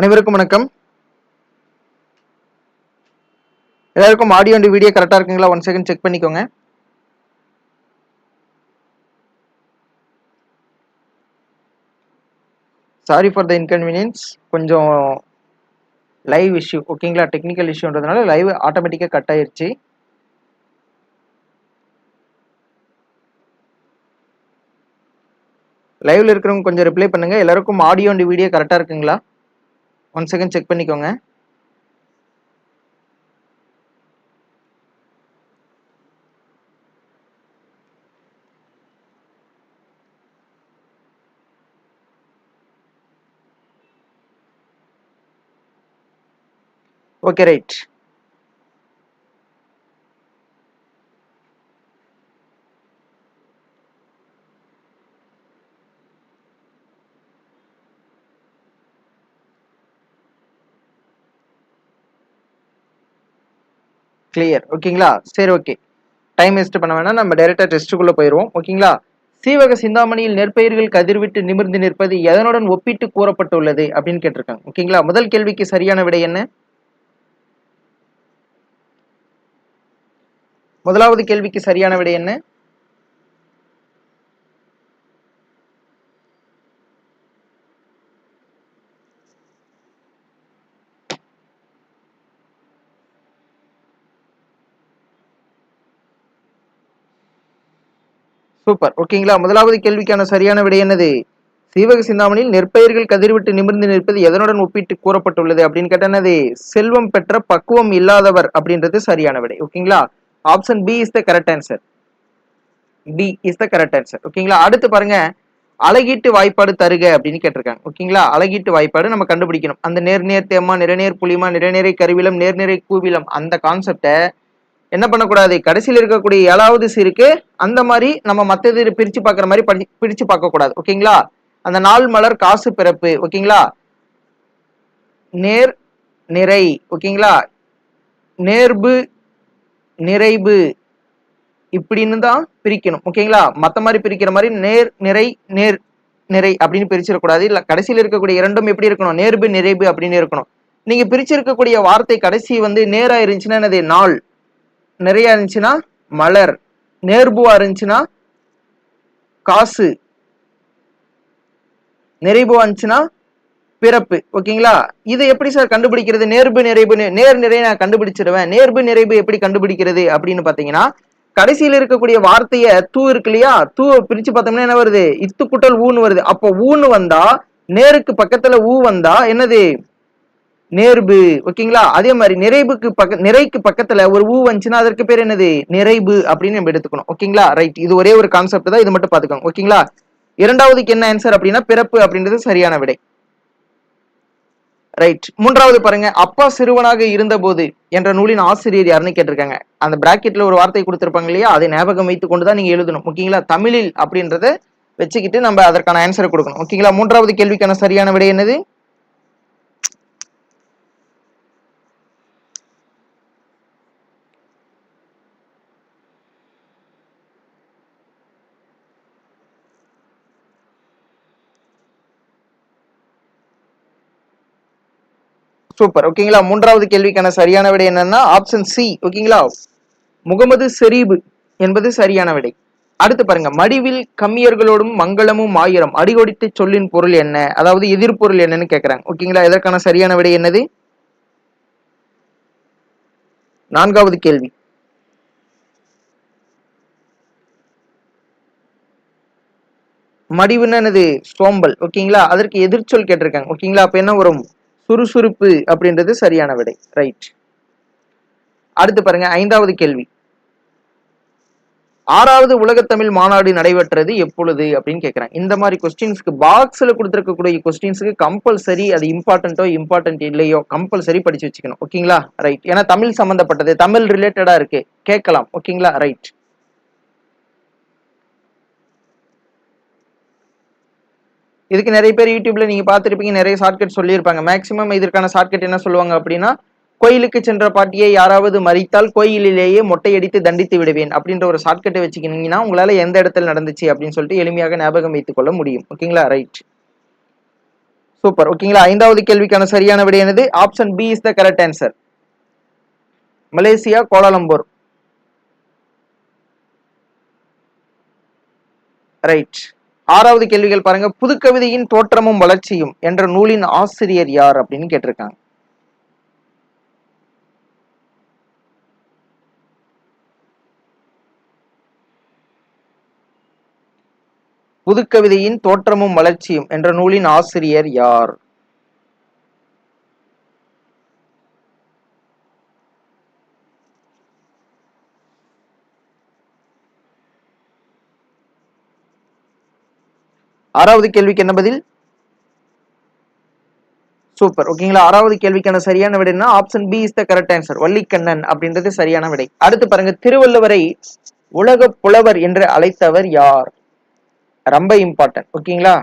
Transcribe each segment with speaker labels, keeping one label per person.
Speaker 1: அனைவருக்கும் வணக்கம். எல்லாருக்கும் ஆடியோ அண்ட் வீடியோ கரெக்டாக இருக்குங்களா? ஒன் செகண்ட் செக் பண்ணிக்கோங்க. சாரி ஃபார் த இன்கன்வீனியன்ஸ் கொஞ்சம் லைவ் இஷ்யூ ஓகேங்களா டெக்னிக்கல் இஷ்யூன்றதுனால லைவ் ஆட்டோமேட்டிக்காக கட் ஆயிடுச்சு லைவ்ல இருக்கிறவங்க கொஞ்சம் ரிப்ளை பண்ணுங்க. எல்லாருக்கும் ஆடியோ அண்ட் வீடியோ கரெக்டாக இருக்குங்களா? ஒன் செகண்ட் செக் பண்ணிக்கோங்க. ஓகே ரைட் கிளியர் ஓகேங்களா சரி ஓகே டைம் வேஸ்ட் பண்ண வேணாம். நம்ம டைரெக்டாக டெஸ்ட்டுக்குள்ளே போயிடுவோம் ஓகேங்களா சீவக சிந்தாமணியில் நெற்பயிர்கள் கதிர்விட்டு நிமிர்ந்து நிற்பது எதனுடன் ஒப்பிட்டு கூறப்பட்டுள்ளது அப்படின்னு கேட்டிருக்காங்க. ஓகேங்களா முதல் கேள்விக்கு சரியான விடை என்ன? முதலாவது கேள்விக்கு சரியான விடை என்ன? சூப்பர். ஓகேங்களா? முதலாவது கேள்விக்கான சரியான விடை என்னது? சீவக சிந்தாமணியில் நெற்பயிர்கள் கதிர்விட்டு நிமிர்ந்து நிற்பது எதனுடன் ஒப்பிட்டு கூறப்பட்டுள்ளது அப்படின்னு கேட்டனது செல்வம் பெற்ற பக்குவம் இல்லாதவர் அப்படின்றது சரியான விடை. ஓகேங்களா? Option B is the correct answer B is the correct answer ஓகேங்களா? அடுத்து பாருங்க. அழகீட்டு வாய்ப்பாடு தருக அப்படின்னு கேட்டிருக்காங்க. ஓகேங்களா? அழகீட்டு வாய்ப்பாடு நம்ம கண்டுபிடிக்கணும். அந்த நேர்நேர் தேமா நிறைநேர் புளிமா நிறைநேரை கருவிலம் நேர்நிறை கூவிலம் அந்த கான்செப்டை என்ன பண்ணக்கூடாது? கடைசியில் இருக்கக்கூடிய ஏழாவது சீருக்கு அந்த மாதிரி நம்ம மற்றது பிரித்து பார்க்குற மாதிரி படி பிரித்து பார்க்கக்கூடாது. ஓகேங்களா? அந்த நாள் மலர் காசு பிறப்பு. ஓகேங்களா? நேர் நிறை. ஓகேங்களா? நேர்பு நிறைவு இப்படின்னு தான் பிரிக்கணும். ஓகேங்களா? மற்ற மாதிரி பிரிக்கிற மாதிரி நேர் நிறை நேர் நிறை அப்படின்னு பிரிச்சிடக்கூடாது. இல்லை கடைசியில் இருக்கக்கூடிய இரண்டும் எப்படி இருக்கணும்? நேர்பு நிறைவு அப்படின்னு இருக்கணும். நீங்கள் பிரிச்சிருக்கக்கூடிய வார்த்தை கடைசி வந்து நேராக இருந்துச்சுன்னா என்னது? நாள். நிறையா இருந்துச்சுன்னா மலர். நேர்புவா இருந்துச்சுன்னா காசு. நிறைவுவா இருந்துச்சுன்னா பிறப்பு. ஓகேங்களா? இதை எப்படி சார் கண்டுபிடிக்கிறது? நேர்பு நிறைவு நேர் நிறைய நான் கண்டுபிடிச்சிருவேன். நேர்பு நிறைவு எப்படி கண்டுபிடிக்கிறது அப்படின்னு பாத்தீங்கன்னா கடைசியில் இருக்கக்கூடிய வார்த்தைய தூ இருக்கு இல்லையா? தூவை பிரிச்சு பார்த்தோம்னா என்ன வருது? இத்து குட்டல் ஊன்னு வருது. அப்போ ஊன்னு வந்தா நேருக்கு பக்கத்துல ஊ வந்தா என்னது? நேர்பு ஓகேங்களா? அதே மாதிரி நிறைவுக்கு பக்க நிறைக்கு பக்கத்துல ஒரு ஊ வந்துச்சுன்னா அதற்கு பேர் என்னது? நிறைவு அப்படின்னு நம்ம எடுத்துக்கணும். ஓகேங்களா? ரைட் இது ஒரே ஒரு கான்செப்ட் தான். இது மட்டும் பாத்துக்கோங்க ஓகேங்களா? இரண்டாவதுக்கு என்ன ஆன்சர் அப்படின்னா பிறப்பு அப்படின்றது சரியான விடை. ரைட் மூன்றாவது பாருங்க. அப்பா சிறுவனாக இருந்தபோது என்ற நூலின் ஆசிரியர் யாருன்னு கேட்டிருக்காங்க. அந்த பிராக்கெட்ல ஒரு வார்த்தை கொடுத்திருப்பாங்க இல்லையா? அதை ஞாபகம் வைத்துக் கொண்டு தான் நீங்க எழுதணும். ஓகேங்களா? தமிழில் அப்படின்றத வச்சுக்கிட்டு நம்ம அதற்கான ஆன்சரை கொடுக்கணும். ஓகேங்களா? மூன்றாவது கேள்விக்கான சரியான விடை என்னது? சூப்பர் ஓகேங்களா மூன்றாவது கேள்விக்கான சரியான விடை என்னன்னா ஆப்ஷன் சி ஓகேங்களா முகமது செரீபு என்பது சரியான விடை. அடுத்து பாருங்க மடிவில் கம்மியர்களோடும் மங்களமும் ஆயிரம். அடிகொடித்து சொல்லின் பொருள் என்ன? அதாவது எதிர்பொருள் என்னன்னு கேட்கிறாங்க ஓகேங்களா இதற்கான சரியான விடை என்னது? நான்காவது கேள்வி. மடிவுன்னு என்னது? சோம்பல். ஓகேங்களா அதற்கு எதிர்ச்சொல் கேட்டிருக்காங்க. ஓகேங்களா அப்ப என்ன வரும்? சுறுசுறுப்பு அப்படின்றது சரியான விடை. ரைட் அடுத்து பாருங்க ஐந்தாவது கேள்வி. ஆறாவது உலகத்தமிழ் மாநாடு நடைபெற்றது எப்பொழுது அப்படின்னு கேட்குறேன் இந்த மாதிரி கொஸ்டின்ஸ்க்கு பாக்ஸில் கொடுத்துருக்கக்கூடிய கொஸ்டின்ஸுக்கு கம்பல்சரி அது இம்பார்ட்டண்ட்டோ இம்பார்ட்டன்ட் இல்லையோ கம்பல்சரி படிச்சு வச்சுக்கணும். ஓகேங்களா ரைட் ஏன்னா தமிழ் சம்மந்தப்பட்டது தமிழ் ரிலேட்டடாக இருக்கு. கேட்கலாம். ஓகேங்களா ரைட் இதுக்கு நிறைய பேர் யூடியூப்ல நீங்க பார்த்துருப்பீங்க நிறைய ஷார்ட்கட் சொல்லியிருப்பாங்க. மேக்சிமம் இதற்கான ஷார்ட்கட் என்ன சொல்லுவாங்க அப்படின்னா கோயிலுக்கு சென்ற பாட்டியை யாராவது மறித்தால் கோயிலிலேயே மொட்டையடித்து தண்டித்து விடுவேன் அப்படின்ற ஒரு ஷார்ட்கட்டை வச்சுக்கினீங்கன்னா உங்களால எந்த இடத்துல நடந்துச்சு அப்படின்னு சொல்லிட்டு எளிமையாக ஞாபகம் வைத்துக் கொள்ள முடியும். ஓகேங்களா? ரைட் சூப்பர் ஓகேங்களா? ஐந்தாவது கேள்விக்கான சரியான விடை என்னது? Option B is the correct answer Malaysia Kuala Lumpur. Right ஆறாவது கேள்விகள் பாருங்க. புதுக்கவிதையின் தோற்றமும் வளர்ச்சியும் என்ற நூலின் ஆசிரியர் யார் அப்படின்னு கேட்டிருக்காங்க. புதுக்கவிதையின் தோற்றமும் வளர்ச்சியும் என்ற நூலின் ஆசிரியர் யார்? ஆறாவது கேள்விக்கு என்ன பதில்? சூப்பர். ஓகேங்களா? ஆறாவது கேள்விக்கான சரியான விடைனா option B is the correct answer Vallikannan அப்படின்றது சரியான விடை. அடுத்து பாருங்க திருவள்ளுவரை உலக புலவர் என்று அழைத்தவர் யார்? ரொம்ப இம்பார்ட்டன்ட் ஓகேங்களா?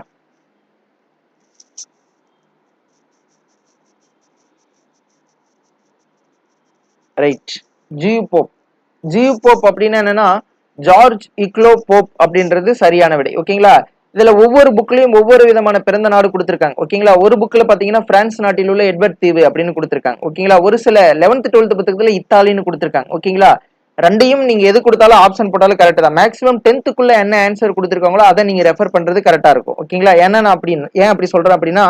Speaker 1: Right G U Pope G அப்படின்னா என்னன்னா ஜார்ஜ் இக்லோ போப் அப்படின்றது சரியான விடை. ஓகேங்களா? இதுல ஒவ்வொரு புக்லயும் ஒவ்வொரு விதமான பிறந்த நாடு கொடுத்திருக்காங்க. ஓகேங்களா ஒரு புக்ல பாத்தீங்கன்னா பிரான்ஸ் நாட்டில் உள்ள எட்வர்ட் தீவு அப்படின்னு கொடுத்திருக்காங்க. ஓகேங்களா ஒரு சில லெவன்த் டுவெல்த் புத்தகத்துல இத்தாலின்னு கொடுத்திருக்காங்க. ஓகேங்களா ரெண்டையும் நீங்க எது கொடுத்தாலும் ஆப்ஷன் போட்டாலும் கரெக்ட் தான். மேக்ஸிமம் டென்த்துக்குள்ள என்ன ஆன்சர் கொடுத்துருக்காங்களோ அதை நீங்க ரெஃபர் பண்றது கரெக்டா இருக்கும். ஓகேங்களா ஏன்னா நான் ஏன் அப்படி சொல்றேன் அப்படின்னா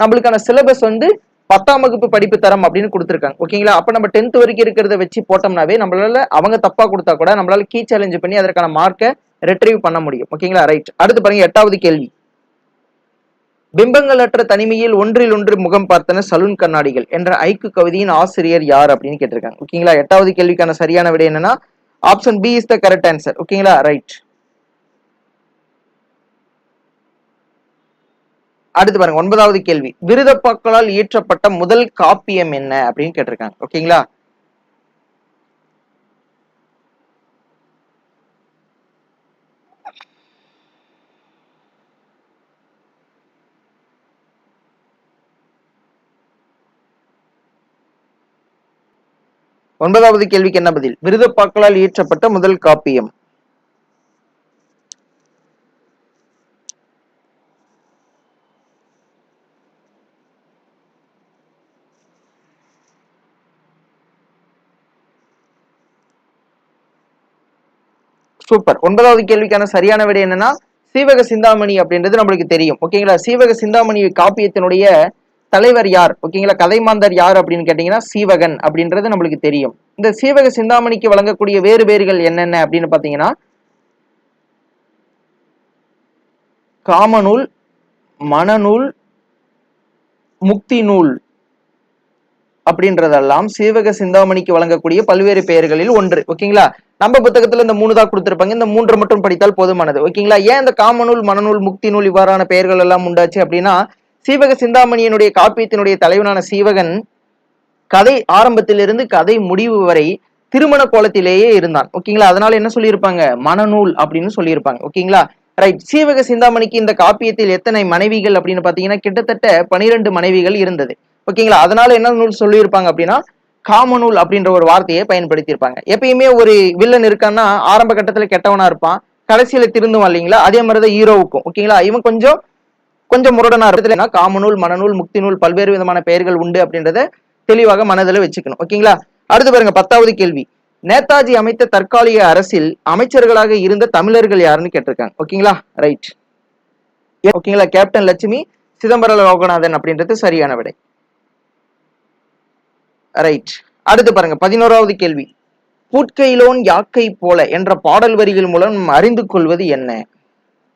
Speaker 1: நம்மளுக்கான சிலபஸ் வந்து பத்தாம் வகுப்பு படிப்பு தரம் அப்படின்னு கொடுத்துருக்காங்க. ஓகேங்களா அப்ப நம்ம டென்த் வரைக்கும் இருக்கிறத வச்சு போட்டோம்னாவே நம்மளால அவங்க தப்பா கொடுத்தா கூட நம்மளால கீ சேலஞ்சு பண்ணி அதற்கான மார்க்கை ரிட்ரீவ் பண்ண முடியும். ஓகேங்களா ரைட் அடுத்து பாருங்க எட்டாவது கேள்வி. பிம்பங்களற்ற தனிமையில் ஒன்றில் ஒன்று முகம் பார்த்தன சலூன் கண்ணாடிகள் என்ற ஐக்கு கவிதையின் ஆசிரியர் யார் அப்படின்னு கேட்டிருக்காங்க. ஓகேங்களா எட்டாவது கேள்விக்கான சரியான விடை என்னன்னா option B is the correct answer ஓகேங்களா ரைட் அடுத்து பாருங்க ஒன்பதாவது கேள்வி. விருதப்பாக்களால் இயற்றப்பட்ட முதல் காப்பியம் என்ன அப்படின்னு கேட்டிருக்காங்க. ஓகேங்களா ஒன்பதாவது கேள்விக்கு என்ன பதில்? விருதப்பாக்களால் இயற்றப்பட்ட முதல் காப்பியம். சூப்பர். ஒன்பதாவது கேள்விக்கான சரியான விடை என்னன்னா சீவக சிந்தாமணி அப்படின்றது நம்மளுக்கு தெரியும். ஓகேங்களா? சீவக சிந்தாமணி காப்பியத்தினுடைய தலைவர் யார்? ஓகேங்களா கதைமாந்தர் யார் அப்படின்னு கேட்டீங்கன்னா சீவகன் அப்படின்றது நம்மளுக்கு தெரியும். இந்த சீவக சிந்தாமணிக்கு வழங்கக்கூடிய வேறு வேறுகள் என்னென்ன அப்படின்னு பாத்தீங்கன்னா காமநூல் மனநூல் முக்தி நூல் அப்படின்றதெல்லாம் சீவக சிந்தாமணிக்கு வழங்கக்கூடிய பல்வேறு பெயர்களில் ஒன்று. ஓகேங்களா நம்ம புத்தகத்துல இந்த மூணு தான் கொடுத்துருப்பாங்க. இந்த மூன்று மட்டும் படித்தால் போதுமானது. ஓகேங்களா ஏன் இந்த காமநூல் மனநூல் முக்தி நூல் இவ்வாறான பெயர்கள் எல்லாம் உண்டாச்சு அப்படின்னா சீவக சிந்தாமணியினுடைய காப்பியத்தினுடைய தலைவனான சீவகன் கதை ஆரம்பத்திலிருந்து கதை முடிவு வரை திருமண கோலத்திலேயே இருந்தான். ஓகேங்களா? அதனால என்ன சொல்லியிருப்பாங்க? மனநூல் அப்படின்னு சொல்லியிருப்பாங்க. ஓகேங்களா? ரைட் சீவக சிந்தாமணிக்கு இந்த காப்பியத்தில் எத்தனை மனைவிகள் அப்படின்னு பாத்தீங்கன்னா கிட்டத்தட்ட பனிரெண்டு மனைவிகள் இருந்தது. ஓகேங்களா? அதனால என்ன நூல் சொல்லியிருப்பாங்க அப்படின்னா காமநூல் அப்படின்ற ஒரு வார்த்தையை பயன்படுத்தியிருப்பாங்க. எப்பயுமே ஒரு வில்லன் இருக்கான்னா ஆரம்ப கட்டத்துல கெட்டவனா இருப்பான். கடைசியில திருந்துவான் இல்லைங்களா? அதே மாதிரிதான் ஹீரோவுக்கும். ஓகேங்களா? இவன் கொஞ்சம் கொஞ்சம் முரடனா இருக்குதுன்னா காமநூல் மனநூல் முக்தி நூல் பல்வேறு விதமான பெயர்கள் உண்டு அப்படின்றத தெளிவாக மனதில் வச்சுக்கணும். ஓகேங்களா? அடுத்து பாருங்க பத்தாவது கேள்வி. நேதாஜி அமைத்த தற்காலிக அரசில் அமைச்சர்களாக இருந்த தமிழர்கள் யாருன்னு கேட்டிருக்காங்க. ஓகேங்களா? ரைட் ஓகேங்களா? கேப்டன் லட்சுமி சிதம்பர லோகநாதன் அப்படின்றது சரியான விடை. ரைட் அடுத்து பாருங்க பதினோராவது கேள்வி. பூட்கையிலோன் யாக்கை போல என்ற பாடல் வரிகள் மூலம் அறிந்து கொள்வது என்ன?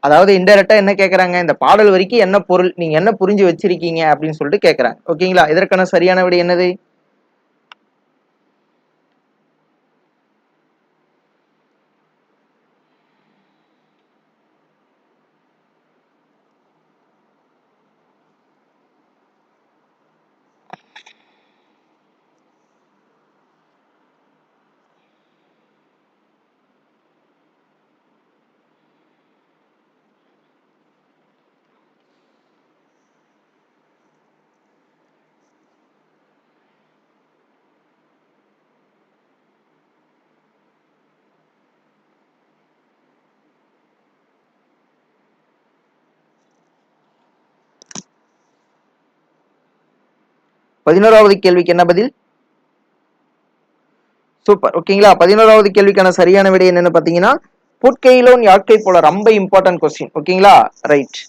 Speaker 1: அதாவது இன்டெரக்டா என்ன கேட்கறாங்க இந்த பாடல் வரைக்கும் என்ன பொருள் நீங்க என்ன புரிஞ்சு வச்சிருக்கீங்க? அப்படின்னு சொல்லிட்டு கேட்கறாங்க ஓகேங்களா? இதற்கான சரியான விடை என்னது? பதினோராவது கேள்விக்கு என்ன பதில்? சூப்பர் ஓகேங்களா பதினோராவது கேள்விக்கான சரியான விடை என்னன்னு பாத்தீங்கன்னா புட்கையிலோன் யாக்கை போல ரொம்ப இம்பார்ட்டன்ட் கொஸ்டின் ஓகேங்களா ரைட்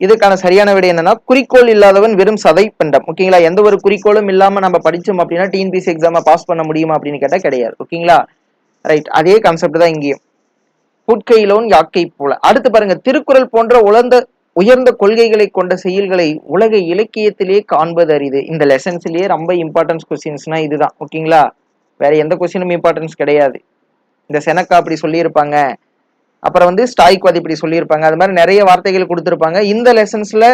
Speaker 1: இதுக்கான சரியான விடை என்னன்னா குறிக்கோள் இல்லாதவன் வெறும் சதை பண்டம். ஓகேங்களா எந்த ஒரு குறிக்கோளும் இல்லாம நம்ம படிச்சோம் அப்படின்னா டிஎன்பிசி எக்ஸாம பாஸ் பண்ண முடியுமா அப்படின்னு கேட்டா கிடையாது. ஓகேங்களா ரைட் அதே கான்செப்ட் தான் இங்கேயும். புட்கையிலோன் யாக்கை போல. அடுத்து பாருங்க திருக்குறள் போன்ற உலர்ந்த உயர்ந்த கொள்கைகளை கொண்ட செயல்களை உலக இலக்கியத்திலே காண்பது அரிது. இந்த லெசன்ஸ்லயே ரொம்ப இம்பார்ட்டன்ஸ் கொஸ்டின்ஸ்னா இதுதான். ஓகேங்களா வேற எந்த கொஸ்டினும் இம்பார்ட்டன்ஸ் கிடையாது. இந்த செனக்கா அப்படி சொல்லியிருப்பாங்க. அப்புறம் வந்து ஸ்டாய்க்வாதி இப்படி சொல்லியிருப்பாங்க. அது மாதிரி நிறைய வார்த்தைகள் கொடுத்துருப்பாங்க. இந்த லெசன்ஸ்ல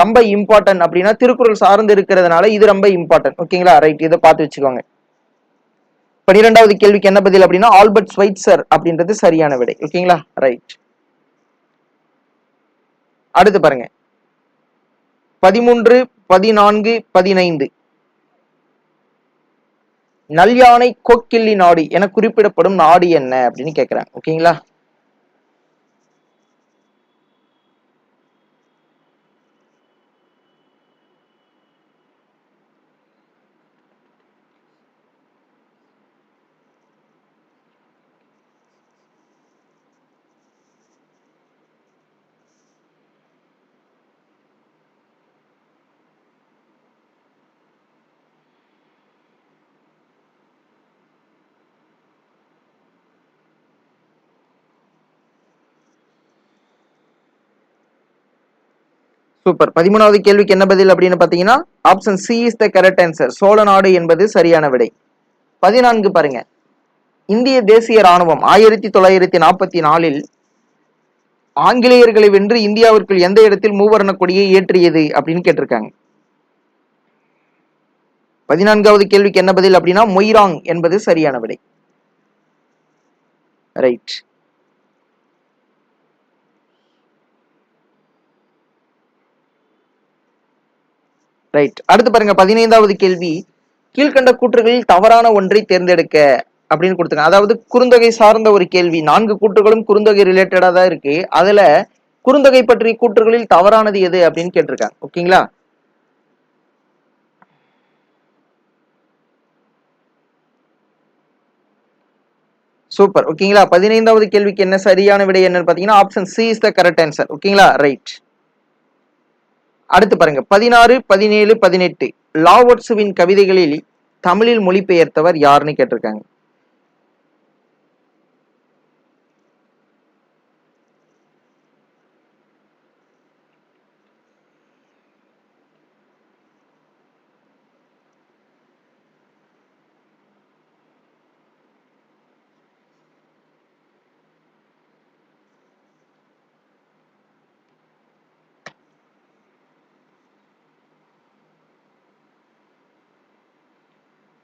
Speaker 1: ரொம்ப இம்பார்ட்டன்ட் அப்படின்னா திருக்குறள் சார்ந்து இருக்கிறதுனால இது ரொம்ப இம்பார்ட்டன்ட் ஓகேங்களா ரைட் இதை பார்த்து வச்சுக்கோங்க. பன்னிரெண்டாவது கேள்விக்கு என்ன பதில் அப்படின்னா ஆல்பர்ட் ஸ்வைட்சர் அப்படின்றது சரியான விடை. ஓகேங்களா ரைட் அடுத்து பாருங்க. பதிமூன்று பதினான்கு பதினைந்து. நல்யானை கோக்கில்லி நாடு என குறிப்பிடப்படும் நாடு என்ன அப்படின்னு கேக்குறாங்க. ஓகேங்களா? சூப்பர். பதிமூணாவது கேள்விக்கு என்ன பதில் அப்படின்னு பாத்தீங்கன்னா option C is the correct answer Chola நாடு என்பது சரியான விடை. பதினான்கு பாருங்க. இந்திய தேசிய ராணுவம் ஆயிரத்தி தொள்ளாயிரத்தி நாற்பத்தி நாலில் ஆங்கிலேயர்களை வென்று இந்தியாவிற்குள் எந்த இடத்தில் மூவர்ண கொடியை ஏற்றியது அப்படின்னு கேட்டிருக்காங்க. பதினான்காவது கேள்விக்கு என்ன பதில் அப்படின்னா மொய்ராங் என்பது சரியான விடை. ரைட் ரைட் அடுத்து பாருங்க பதினைந்தாவது கேள்வி. கீழ்கண்ட கூற்றுகளில் தவறான ஒன்றை தேர்ந்தெடுக்க அப்படின்னு கொடுத்துருங்க அதாவது குறுந்தொகை சார்ந்த ஒரு கேள்வி. நான்கு கூற்றுகளும் குறுந்தொகை ரிலேட்டடா தான் இருக்கு. அதுல குறுந்தொகை பற்றிய கூற்றுகளில் தவறானது எது அப்படின்னு கேட்டிருக்காங்க. ஓகேங்களா? சூப்பர் ஓகேங்களா? பதினைந்தாவது கேள்விக்கு என்ன சரியான விடை என்னன்னு பாத்தீங்கன்னா option C is the correct answer ஓகேங்களா? ரைட் அடுத்து பாருங்க பதினாறு பதினேழு பதினெட்டு. லாவோட்ஸுவின் கவிதைகளில் தமிழில் மொழிபெயர்த்தவர் யாருன்னு கேட்டிருக்காங்க.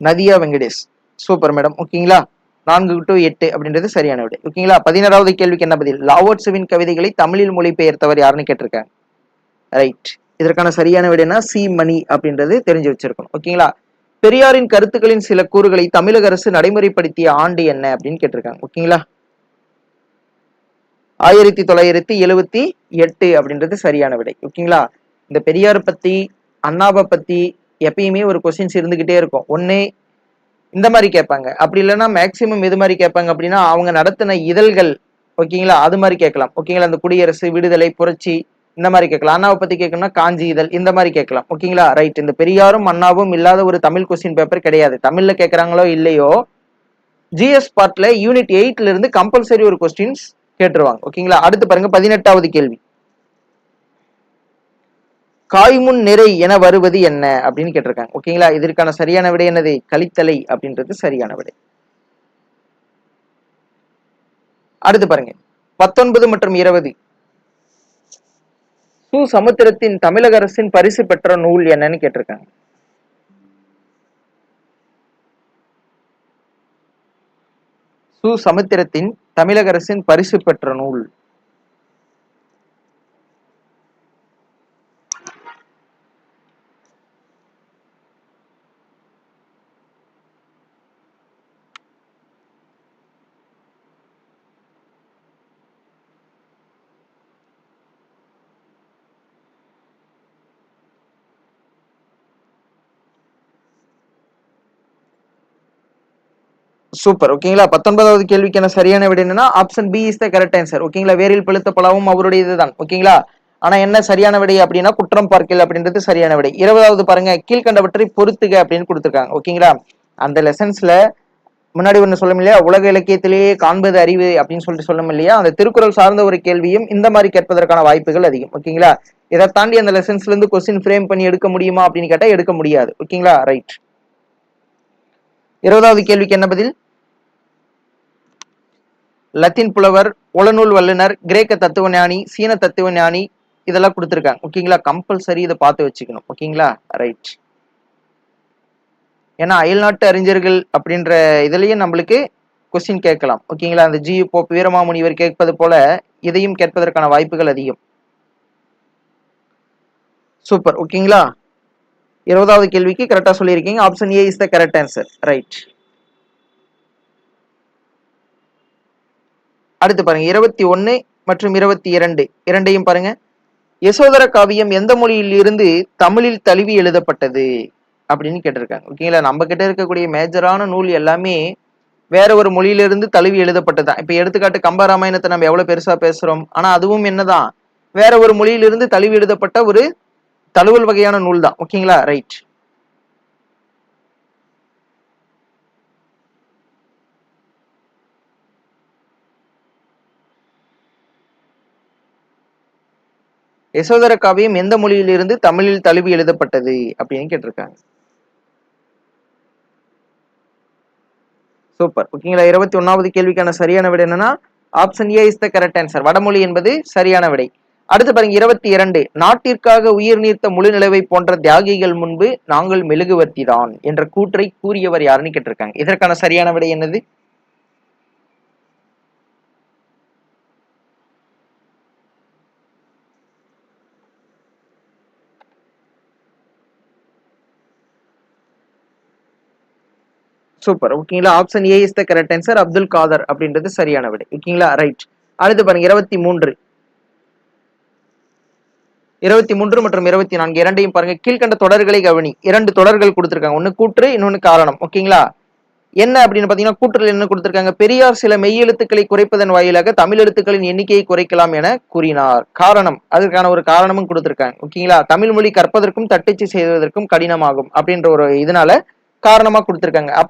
Speaker 1: நதியா வெங்கடேஷ். சூப்பர் மேடம் ஓகேங்களா நான்கு டு எட்டு அப்படின்றது சரியான விடை. ஓகேங்களா பதினாறாவது கேள்விக்கு என்ன பதில்? லாவோட்ஸுவின் கவிதைகளை தமிழில் மொழிபெயர்த்தவர் யாருன்னு கேட்டிருக்காங்க ரைட் இதற்கான சரியான விடைனா சி. மணி அப்படின்றது தெரிஞ்சு வச்சிருக்கணும். ஓகேங்களா பெரியாரின் கருத்துக்களின் சில கூறுகளை தமிழக அரசு நடைமுறைப்படுத்திய ஆண்டு என்ன அப்படின்னு கேட்டிருக்காங்க. ஓகேங்களா ஆயிரத்தி தொள்ளாயிரத்தி எழுவத்தி எட்டு அப்படின்றது சரியான விடை. ஓகேங்களா இந்த பெரியார் பத்தி அண்ணாவை பத்தி எப்பயுமே ஒரு கொஸ்டின்ஸ் இருந்துகிட்டே இருக்கும். ஒன்று இந்த மாதிரி கேட்பாங்க. அப்படி இல்லைன்னா மேக்சிமம் எது மாதிரி கேட்பாங்க அப்படின்னா அவங்க நடத்தின இதழ்கள் ஓகேங்களா? அது மாதிரி கேட்கலாம். ஓகேங்களா? அந்த குடியரசு விடுதலை புரட்சி இந்த மாதிரி கேட்கலாம். அண்ணாவை பத்தி கேட்கணும்னா காஞ்சி இதழ் இந்த மாதிரி கேட்கலாம். ஓகேங்களா? ரைட் இந்த பெரியாரும் அண்ணாவும் இல்லாத ஒரு தமிழ் கொஸ்டின் பேப்பர் கிடையாது. தமிழ்ல கேட்கறாங்களோ இல்லையோ ஜிஎஸ் பார்ட்ல யூனிட் எயிட்ல இருந்து கம்பல்சரி ஒரு கொஸ்டின்ஸ் கேட்டுருவாங்க. ஓகேங்களா? அடுத்து பாருங்க பதினெட்டாவது கேள்வி. காய்முன் நிறை என வருவது என்ன? அப்படின்னு கேட்டிருக்காங்க. ஓகேங்களா இதற்கான சரியான விடை என்னது? கழித்தலை அப்படின்றது சரியான விடை. அடுத்து பாருங்க. பத்தொன்பது மற்றும் இருபது. சு சமுத்திரத்தின் தமிழக அரசின் பரிசு பெற்ற நூல் என்னன்னு கேட்டிருக்காங்க. சு சமுத்திரத்தின் தமிழக அரசின் பரிசு பெற்ற நூல். சூப்பர் ஓகேங்களா? பத்தொன்பதாவது கேள்விக்கான சரியான விட என்னன்னா option B is the correct answer ஓகேங்களா? வேரில் பழுத்த பழமும் அவருடைய இதுதான் ஓகேங்களா? ஆனா என்ன சரியான விடை அப்படின்னா குற்றம் பார்க்கல் அப்படின்றது சரியான விடை. இருபதாவது பாருங்க கீழ்கண்டவற்றை பொறுத்துக அப்படின்னு கொடுத்துருக்காங்க. ஓகேங்களா? அந்த லெசன்ஸ்ல முன்னாடி ஒண்ணு சொல்லும் இல்லையா உலக இலக்கியத்திலேயே காண்பது அறிவு அப்படின்னு சொல்லிட்டு சொல்லும் இல்லையா அந்த திருக்குறள் சார்ந்த ஒரு கேள்வியும் இந்த மாதிரி கேட்பதற்கான வாய்ப்புகள் அதிகம். ஓகேங்களா? இதை தாண்டி அந்த லெசன்ஸ்ல இருந்து கொஸ்டின் ஃப்ரேம் பண்ணி எடுக்க முடியுமா அப்படின்னு கேட்டால் எடுக்க முடியாது. ஓகேங்களா? ரைட் இருபதாவது கேள்விக்கு என்ன பதில்? லத்தீன் புலவர் உளநூல் வல்லுனர் கிரேக்க தத்துவ ஞானி சீன தத்துவ ஞானி இதெல்லாம் கொடுத்துருக்காங்க. ஓகேங்களா? கம்பல்சரி இதை பார்த்து வச்சுக்கணும். ஓகேங்களா? ரைட் ஏன்னா அயல்நாட்டு அறிஞர்கள் அப்படின்ற இதுலயும் நம்மளுக்கு கொஸ்டின் கேட்கலாம். ஓகேங்களா? அந்த ஜி போப் வீரமாமுனிவர் கேட்பது போல இதையும் கேட்பதற்கான வாய்ப்புகள் அதிகம். சூப்பர் ஓகேங்களா? இருபதாவது கேள்விக்கு கரெக்டா சொல்லியிருக்கீங்க. Option A is the correct answer right அடுத்து பாருங்க இருபத்தி ஒன்று மற்றும் இருபத்தி இரண்டு. இரண்டையும் பாருங்க. யசோதர காவியம் எந்த மொழியில் இருந்து தமிழில் தழுவி எழுதப்பட்டது அப்படின்னு கேட்டிருக்காங்க. ஓகேங்களா? நம்ம கிட்ட இருக்கக்கூடிய மேஜரான நூல் எல்லாமே வேற ஒரு மொழியிலிருந்து தழுவி எழுதப்பட்டதுதான். இப்ப எடுத்துக்காட்டு கம்பராமாயணத்தை நம்ம எவ்வளவு பெருசா பேசுறோம். ஆனா அதுவும் என்னதான்? வேற ஒரு மொழியிலிருந்து தழுவி எழுதப்பட்ட ஒரு தழுவல் வகையான நூல் தான் ஓகேங்களா? ரைட் யசோதர காவியம் எந்த மொழியிலிருந்து தமிழில் தழுவி எழுதப்பட்டது அப்படின்னு கேட்டிருக்காங்க. சூப்பர் ஓகேங்களா? இருபத்தி ஒன்னாவது கேள்விக்கான சரியான விடை என்னன்னா option A is the correct answer வடமொழி என்பது சரியான விடை. அடுத்து பாருங்க இருபத்தி இரண்டு. நாட்டிற்காக உயிர் நீர்த்த முழு நிலவை போன்ற தியாகிகள் முன்பு நாங்கள் மெழுகுவர்த்தி தான் என்ற கூற்றை கூறியவர் யாருன்னு கேட்டிருக்காங்க. இதற்கான சரியான விடை என்னது? சூப்பர் ஓகேங்களா option A is the correct answer Abdul Kader அப்படின்றது சரியான விடை. ஓகேங்களா ரைட் அடுத்து பாருங்க இருபத்தி மூன்று. இருபத்தி மூன்று மற்றும் இருபத்தி நான்கு இரண்டையும் பாருங்க கீழ்கண்ட தொடர்களை கவனி. இரண்டு தொடர்கள் கொடுத்திருக்காங்க. ஒன்று கூற்று இன்னொன்று காரணம். ஓகேங்களா என்ன அப்படின்னு பாத்தீங்கன்னா கூற்றுல என்ன கொடுத்திருக்காங்க? பெரியார் சில மெய் எழுத்துக்களை குறைப்பதன் வாயிலாக தமிழ் எழுத்துக்களின் எண்ணிக்கையை குறைக்கலாம் என கூறினார். காரணம் அதற்கான ஒரு காரணமும் கொடுத்திருக்காங்க. ஓகேங்களா தமிழ் மொழி கற்பதற்கும் தட்டச்சு செய்வதற்கும் கடினமாகும் அப்படின்ற ஒரு இதனால காரணமா கொடுத்திருக்காங்க.